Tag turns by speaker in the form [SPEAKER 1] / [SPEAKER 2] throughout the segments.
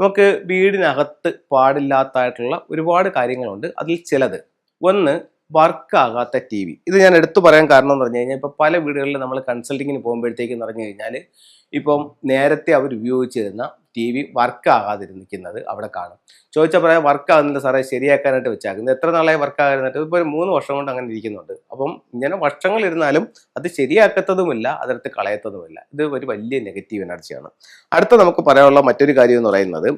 [SPEAKER 1] നമുക്ക് വീടിനകത്ത് പാടില്ലാത്തതായിട്ടുള്ള ഒരുപാട് കാര്യങ്ങളുണ്ട്. അതിൽ ചിലത്. ഒന്ന് വർക്ക് ആകാത്ത ടി വി. ഇത് ഞാൻ എടുത്തു പറയാൻ കാരണം എന്ന് പറഞ്ഞു കഴിഞ്ഞാൽ ഇപ്പോൾ പല വീടുകളിൽ നമ്മൾ കൺസൾട്ടിങ്ങിന് പോകുമ്പോഴത്തേക്ക് എന്ന് പറഞ്ഞു കഴിഞ്ഞാൽ ഇപ്പം നേരത്തെ അവർ ഉപയോഗിച്ചിരുന്ന ടി വി വർക്ക് ആകാതിരിക്കുന്നത് അവിടെ കാണും. ചോദിച്ചാൽ പറയാം വർക്ക് ആകുന്നില്ല സാറേ ശരിയാക്കാനായിട്ട് വെച്ചാക്കുന്നത്. എത്ര നാളായി വർക്ക് ആകാനായിട്ട് ഇപ്പോൾ ഒരു മൂന്ന് വർഷം കൊണ്ട് അങ്ങനെ ഇരിക്കുന്നുണ്ട്. അപ്പം ഇങ്ങനെ വർഷങ്ങൾ ഇരുന്നാലും അത് ശരിയാക്കത്തതുമില്ല അതെടുത്ത് കളയത്തതുമില്ല. ഇത് ഒരു വലിയ നെഗറ്റീവ് എനർജിയാണ് അടുത്ത നമുക്ക് പറയാനുള്ള മറ്റൊരു കാര്യം എന്ന് പറയുന്നത്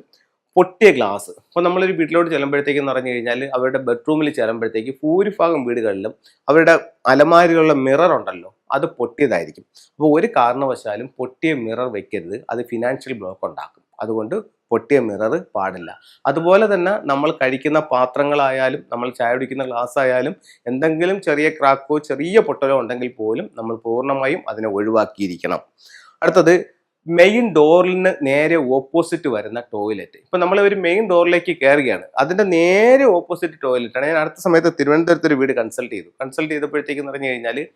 [SPEAKER 1] പൊട്ടിയ ഗ്ലാസ് അപ്പോൾ നമ്മളൊരു വീട്ടിലോട്ട് ചെല്ലുമ്പോഴത്തേക്ക് എന്ന് പറഞ്ഞു കഴിഞ്ഞാൽ അവരുടെ ബെഡ്റൂമിൽ ചെല്ലുമ്പോഴത്തേക്ക് ഭൂരിഭാഗം വീടുകളിലും അവരുടെ അലമാരിലുള്ള മിറർ ഉണ്ടല്ലോ അത് പൊട്ടിയതായിരിക്കും. അപ്പോൾ ഒരു കാരണവശാലും പൊട്ടിയ മിറർ വെക്കരുത് അത് ഫിനാൻഷ്യൽ ബ്ലോക്ക് ഉണ്ടാക്കും. അതുകൊണ്ട് പൊട്ടിയ മിറർ പാടില്ല. അതുപോലെ തന്നെ നമ്മൾ കഴിക്കുന്ന പാത്രങ്ങളായാലും നമ്മൾ ചായ കുടിക്കുന്ന ഗ്ലാസ് ആയാലും എന്തെങ്കിലും ചെറിയ ക്രാക്കോ ചെറിയ പൊട്ടലോ ഉണ്ടെങ്കിൽ പോലും നമ്മൾ പൂർണമായും അതിനെ ഒഴിവാക്കിയിരിക്കണം. അടുത്തത് മെയിൻ ഡോറിന് നേരെ ഓപ്പോസിറ്റ് വരുന്ന ടോയ്ലറ്റ് ഇപ്പൊ നമ്മൾ ഒരു മെയിൻ ഡോറിലേക്ക് കയറുകയാണ് അതിന്റെ നേരെ ഓപ്പോസിറ്റ് ടോയ്ലറ്റ് ആണ്. ഞാൻ അടുത്ത സമയത്ത് തിരുവനന്തപുരത്ത് ഒരു വീട് കൺസൾട്ട് ചെയ്തു. കൺസൾട്ട് ചെയ്തപ്പോഴത്തേക്ക് പറഞ്ഞു കഴിഞ്ഞാൽ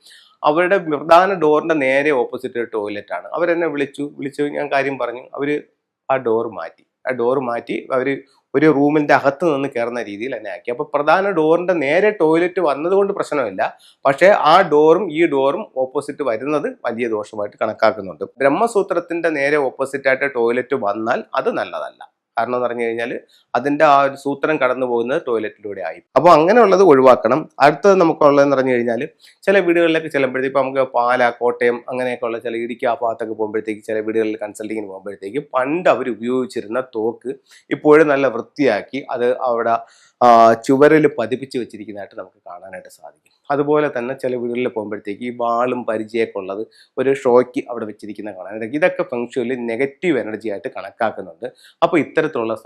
[SPEAKER 1] അവരുടെ പ്രധാന ഡോറിന്റെ നേരെ ഓപ്പോസിറ്റ് ഒരു ടോയ്ലറ്റ് ആണ്. അവരെന്നെ വിളിച്ചു. വിളിച്ചു ഞാൻ കാര്യം പറഞ്ഞു. അവർ ആ ഡോർ മാറ്റി. ആ ഡോർ മാറ്റി. അവർ ഒരു റൂമിന്റെ അകത്ത് നിന്ന് കയറുന്ന രീതിയിൽ തന്നെ ആക്കി. അപ്പോൾ പ്രധാന ഡോറിന്റെ നേരെ ടോയ്ലറ്റ് വന്നതുകൊണ്ട് പ്രശ്നമില്ല. പക്ഷേ ആ ഡോറും ഈ ഡോറും ഓപ്പോസിറ്റ് വരുന്നത് വലിയ ദോഷമായിട്ട് കണക്കാക്കുന്നുണ്ട്. ബ്രഹ്മസൂത്രത്തിന്റെ നേരെ ഓപ്പോസിറ്റായിട്ട് ടോയ്ലറ്റ് വന്നാൽ അത് നല്ലതല്ല. കാരണം എന്ന് പറഞ്ഞു കഴിഞ്ഞാൽ അതിന്റെ ആ ഒരു സൂത്രം കടന്നു പോകുന്നത് ടോയ്ലറ്റിലൂടെ ആയി. അപ്പോൾ അങ്ങനെയുള്ളത് ഒഴിവാക്കണം. അടുത്തത് നമുക്കുള്ളതെന്ന് പറഞ്ഞു കഴിഞ്ഞാൽ ചില വീടുകളിലൊക്കെ ചെല്ലുമ്പോഴത്തേക്ക് ഇപ്പോൾ നമുക്ക് പാല കോട്ടയം അങ്ങനെയൊക്കെ ഉള്ള ചില ഇടുക്കി ആ ഭാഗത്തൊക്കെ പോകുമ്പോഴത്തേക്ക് ചില വീടുകളിൽ കൺസൾട്ടിങ്ങിന് പോകുമ്പോഴത്തേക്ക് പണ്ട് അവർ ഉപയോഗിച്ചിരുന്ന തോക്ക് ഇപ്പോഴും നല്ല വൃത്തിയാക്കി അത് അവിടെ ചുവരിൽ പതിപ്പിച്ച് വെച്ചിരിക്കുന്നതായിട്ട് നമുക്ക് കാണാനായിട്ട് സാധിക്കും. അതുപോലെ തന്നെ ചില വീടുകളിൽ പോകുമ്പോഴത്തേക്ക് ഈ വാളും പരിചയമൊക്കെ ഉള്ളത് ഒരു ഷോയ്ക്ക് അവിടെ വെച്ചിരിക്കുന്ന കാണാനായിട്ട് ഇതൊക്കെ ഫംഗ്ഷനിൽ നെഗറ്റീവ് എനർജി ആയിട്ട് കണക്കാക്കുന്നുണ്ട്. അപ്പോൾ ഇത്തരത്തിലുള്ള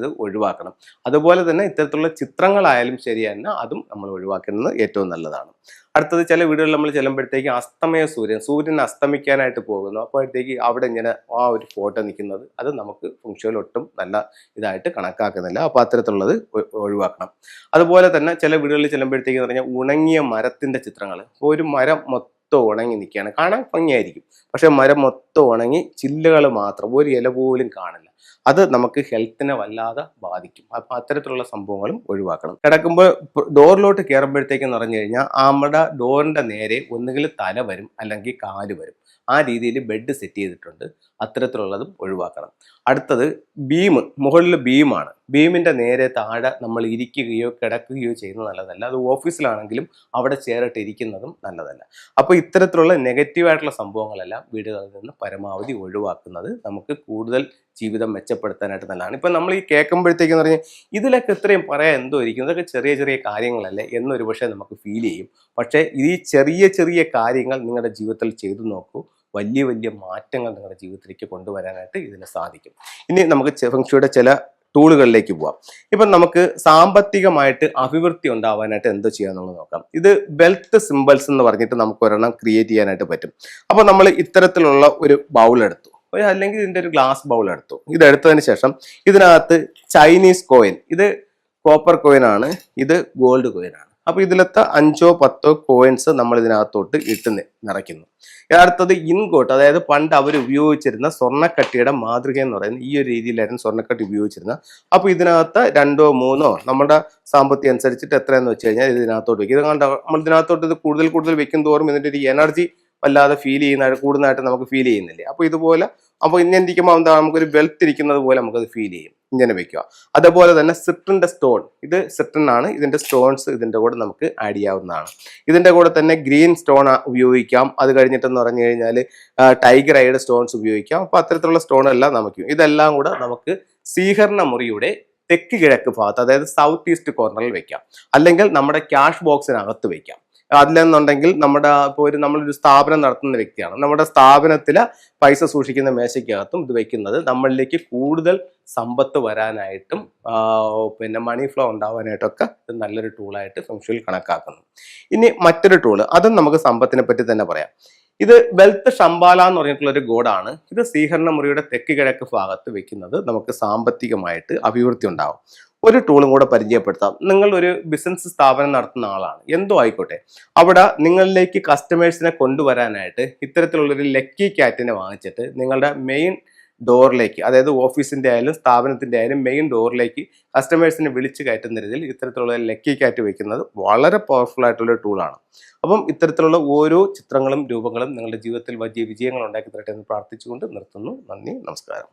[SPEAKER 1] ഇത് ഒഴിവാക്കണം. അതുപോലെ തന്നെ ഇത്തരത്തിലുള്ള ചിത്രങ്ങളായാലും ശരി തന്നെ അതും നമ്മൾ ഒഴിവാക്കുന്നത് ഏറ്റവും നല്ലതാണ്. അടുത്തത് ചില വീടുകളിൽ നമ്മൾ ചെല്ലുമ്പോഴത്തേക്ക് അസ്തമയ സൂര്യൻ സൂര്യൻ അസ്തമിക്കാനായിട്ട് പോകുന്നു. അപ്പോഴത്തേക്ക് അവിടെ ഇങ്ങനെ ആ ഒരു ഫോട്ടോ നിൽക്കുന്നത് അത് നമുക്ക് ഫംഗ്ഷനിൽ ഒട്ടും നല്ല ഇതായിട്ട് കണക്കാക്കുന്നില്ല. അപ്പോൾ അത്തരത്തിലുള്ളത് ഒഴിവാക്കണം. അതുപോലെ തന്നെ ചില വീടുകളിൽ ചെല്ലുമ്പോഴത്തേക്ക് എന്ന് പറഞ്ഞാൽ ഉണങ്ങിയ മരത്തിന്റെ ചിത്രങ്ങൾ. ഒരു മരം മൊത്തം ഉണങ്ങി നിൽക്കുകയാണ്. കാണാൻ ഭംഗിയായിരിക്കും. പക്ഷേ മരം മൊത്തം ഉണങ്ങി ചില്ലുകൾ മാത്രം ഒരു ഇല പോലും കാണില്ല. അത് നമുക്ക് ഹെൽത്തിനെ വല്ലാതെ ബാധിക്കും. അപ്പൊ അത്തരത്തിലുള്ള സംഭവങ്ങളും ഒഴിവാക്കണം. കിടക്കുമ്പോൾ ഡോറിലോട്ട് കയറുമ്പോഴത്തേക്ക് പറഞ്ഞു കഴിഞ്ഞാൽ നമ്മുടെ ഡോറിന്റെ നേരെ ഒന്നുകിൽ തല വരും അല്ലെങ്കിൽ കാൽ വരും. ആ രീതിയിൽ ബെഡ് സെറ്റ് ചെയ്തിട്ടുണ്ട്. അത്തരത്തിലുള്ളതും ഒഴിവാക്കണം. അടുത്തത് ബീം മുകളിൽ ബീമാണ് ബീമിന്റെ നേരെ താഴെ നമ്മൾ ഇരിക്കുകയോ കിടക്കുകയോ ചെയ്യുന്നത് നല്ലതല്ല. അത് ഓഫീസിലാണെങ്കിലും അവിടെ ചേറിട്ട് ഇരിക്കുന്നതും നല്ലതല്ല. അപ്പോൾ ഇത്തരത്തിലുള്ള നെഗറ്റീവായിട്ടുള്ള സംഭവങ്ങളെല്ലാം വീടുകളിൽ നിന്ന് പരമാവധി ഒഴിവാക്കുന്നത് നമുക്ക് കൂടുതൽ ജീവിതം മെച്ചപ്പെടുത്താനായിട്ട് നല്ലതാണ്. ഇപ്പം നമ്മൾ ഈ കേൾക്കുമ്പോഴത്തേക്കെന്ന് പറഞ്ഞാൽ ഇതിലൊക്കെ ഇത്രയും പറയാൻ എന്തോ ഇരിക്കും ഇതൊക്കെ ചെറിയ ചെറിയ കാര്യങ്ങളല്ലേ എന്നൊരു പക്ഷേ നമുക്ക് ഫീൽ ചെയ്യും. പക്ഷേ ഈ ചെറിയ ചെറിയ കാര്യങ്ങൾ നിങ്ങളുടെ ജീവിതത്തിൽ ചെയ്തു നോക്കൂ. വലിയ വലിയ മാറ്റങ്ങൾ നിങ്ങളുടെ ജീവിതത്തിലേക്ക് കൊണ്ടുവരാനായിട്ട് ഇതിന് സാധിക്കും. ഇനി നമുക്ക് ഫെങ്ഷുയുടെ ചില ടൂളുകളിലേക്ക് പോവാം. ഇപ്പം നമുക്ക് സാമ്പത്തികമായിട്ട് അഭിവൃദ്ധി ഉണ്ടാവാനായിട്ട് എന്തോ ചെയ്യാന്നുള്ളത് നോക്കാം. ഇത് വെൽത്ത് സിമ്പിൾസ് എന്ന് പറഞ്ഞിട്ട് നമുക്ക് ഒരെണ്ണം ക്രിയേറ്റ് ചെയ്യാനായിട്ട് പറ്റും. അപ്പോൾ നമ്മൾ ഇത്തരത്തിലുള്ള ഒരു ബൗൾ എടുത്തു. അല്ലെങ്കിൽ ഇതിന്റെ ഒരു ഗ്ലാസ് ബൗൾ എടുത്തു. ഇത് എടുത്തതിന് ശേഷം ഇതിനകത്ത് ചൈനീസ് കോയിൻ ഇത് കോപ്പർ കോയിൻ ആണ്. ഇത് ഗോൾഡ് കോയിൻ ആണ്. അപ്പൊ ഇതിലത്തെ അഞ്ചോ പത്തോ കോയിൻസ് നമ്മൾ ഇതിനകത്തോട്ട് ഇട്ട് നിറയ്ക്കുന്നു. അടുത്തത് ഇൻകോട്ട്. അതായത് പണ്ട് അവർ ഉപയോഗിച്ചിരുന്ന സ്വർണക്കട്ടിയുടെ മാതൃക എന്ന് പറയുന്നത് ഈ ഒരു രീതിയിലായിരുന്നു സ്വർണക്കട്ടി ഉപയോഗിച്ചിരുന്നത് അപ്പൊ ഇതിനകത്ത് രണ്ടോ മൂന്നോ നമ്മുടെ സാമ്പത്തികം അനുസരിച്ചിട്ട് എത്രയെന്ന് വെച്ച് കഴിഞ്ഞാൽ ഇതിനകത്തോട്ട് വെക്കും. ഇത് നമ്മൾ ഇതിനകത്തോട്ട് ഇത് കൂടുതൽ കൂടുതൽ വെക്കും തോറും ഇതിന്റെ ഒരു എനർജി വല്ലാതെ ഫീൽ ചെയ്യുന്നതായിട്ട് കൂടുന്നതായിട്ട് നമുക്ക് ഫീൽ ചെയ്യുന്നില്ലേ? അപ്പോൾ ഇതുപോലെ അപ്പോൾ ഇങ്ങനെ ഇരിക്കുമ്പോൾ എന്താ നമുക്കൊരു വെൽത്ത് ഇരിക്കുന്നത് പോലെ നമുക്കത് ഫീൽ ചെയ്യും. ഇങ്ങനെ വെക്കുക. അതുപോലെ തന്നെ സിട്രിന്റെ സ്റ്റോൺ ഇത് സിട്രിൻ ആണ്. ഇതിന്റെ സ്റ്റോൺസ് ഇതിന്റെ കൂടെ നമുക്ക് ആഡ് ചെയ്യാവുന്നതാണ്. ഇതിന്റെ കൂടെ തന്നെ ഗ്രീൻ സ്റ്റോൺ ഉപയോഗിക്കാം. അത് കഴിഞ്ഞിട്ടെന്ന് പറഞ്ഞു കഴിഞ്ഞാൽ ടൈഗർ ഐയുടെ സ്റ്റോൺസ് ഉപയോഗിക്കാം. അപ്പോൾ അത്തരത്തിലുള്ള സ്റ്റോൺ എല്ലാം നമുക്ക് ഇതെല്ലാം കൂടെ നമുക്ക് സ്വീകരണ മുറിയുടെ തെക്ക് കിഴക്ക് ഭാഗത്ത് അതായത് സൗത്ത് ഈസ്റ്റ് കോർണറിൽ വെക്കാം. അല്ലെങ്കിൽ നമ്മുടെ ക്യാഷ് ബോക്സിനകത്ത് വെക്കാം. അതിലെന്നുണ്ടെങ്കിൽ നമ്മുടെ ഇപ്പോൾ ഒരു നമ്മളൊരു സ്ഥാപനം നടത്തുന്ന വ്യക്തിയാണ്. നമ്മുടെ സ്ഥാപനത്തിലെ പൈസ സൂക്ഷിക്കുന്ന മേശയ്ക്കകത്തും ഇത് വെക്കുന്നത് നമ്മളിലേക്ക് കൂടുതൽ സമ്പത്ത് വരാനായിട്ടും പിന്നെ മണി ഫ്ലോ ഉണ്ടാവാനായിട്ടൊക്കെ ഇത് നല്ലൊരു ടൂളായിട്ട് സംശയിൽ കണക്കാക്കുന്നു. ഇനി മറ്റൊരു ടൂൾ അതും നമുക്ക് സമ്പത്തിനെ പറ്റി തന്നെ പറയാം. ഇത് വെൽത്ത് ഷംബാല എന്ന് പറഞ്ഞിട്ടുള്ള ഒരു ഗോഡാണ്. ഇത് സ്വീകരണ മുറിയുടെ തെക്ക് കിഴക്ക് ഭാഗത്ത് വെക്കുന്നത് നമുക്ക് സാമ്പത്തികമായിട്ട് അഭിവൃദ്ധി ഉണ്ടാവും. ഒരു ടൂളും കൂടെ പരിചയപ്പെടുത്താം. നിങ്ങൾ ഒരു ബിസിനസ് സ്ഥാപനം നടത്തുന്ന ആളാണ്. എന്തോ ആയിക്കോട്ടെ. അവിടെ നിങ്ങളിലേക്ക് കസ്റ്റമേഴ്സിനെ കൊണ്ടുവരാനായിട്ട് ഇത്തരത്തിലുള്ളൊരു ലക്കി ക്യാറ്റിനെ വാങ്ങിച്ചിട്ട് നിങ്ങളുടെ മെയിൻ ഡോറിലേക്ക് അതായത് ഓഫീസിന്റെ ആയാലും സ്ഥാപനത്തിന്റെ ആയാലും മെയിൻ ഡോറിലേക്ക് കസ്റ്റമേഴ്സിനെ വിളിച്ച് കയറ്റുന്ന രീതിയിൽ ഇത്തരത്തിലുള്ള ലക്കി കാറ്റ് വയ്ക്കുന്നത് വളരെ പവർഫുൾ ആയിട്ടുള്ള ടൂളാണ് അപ്പം ഇത്തരത്തിലുള്ള ഓരോ ചിത്രങ്ങളും രൂപങ്ങളും നിങ്ങളുടെ ജീവിതത്തിൽ വലിയ വിജയങ്ങൾ ഉണ്ടാക്കി തരട്ടെ എന്ന് പ്രാർത്ഥിച്ചുകൊണ്ട് നിർത്തുന്നു. നന്ദി നമസ്കാരം.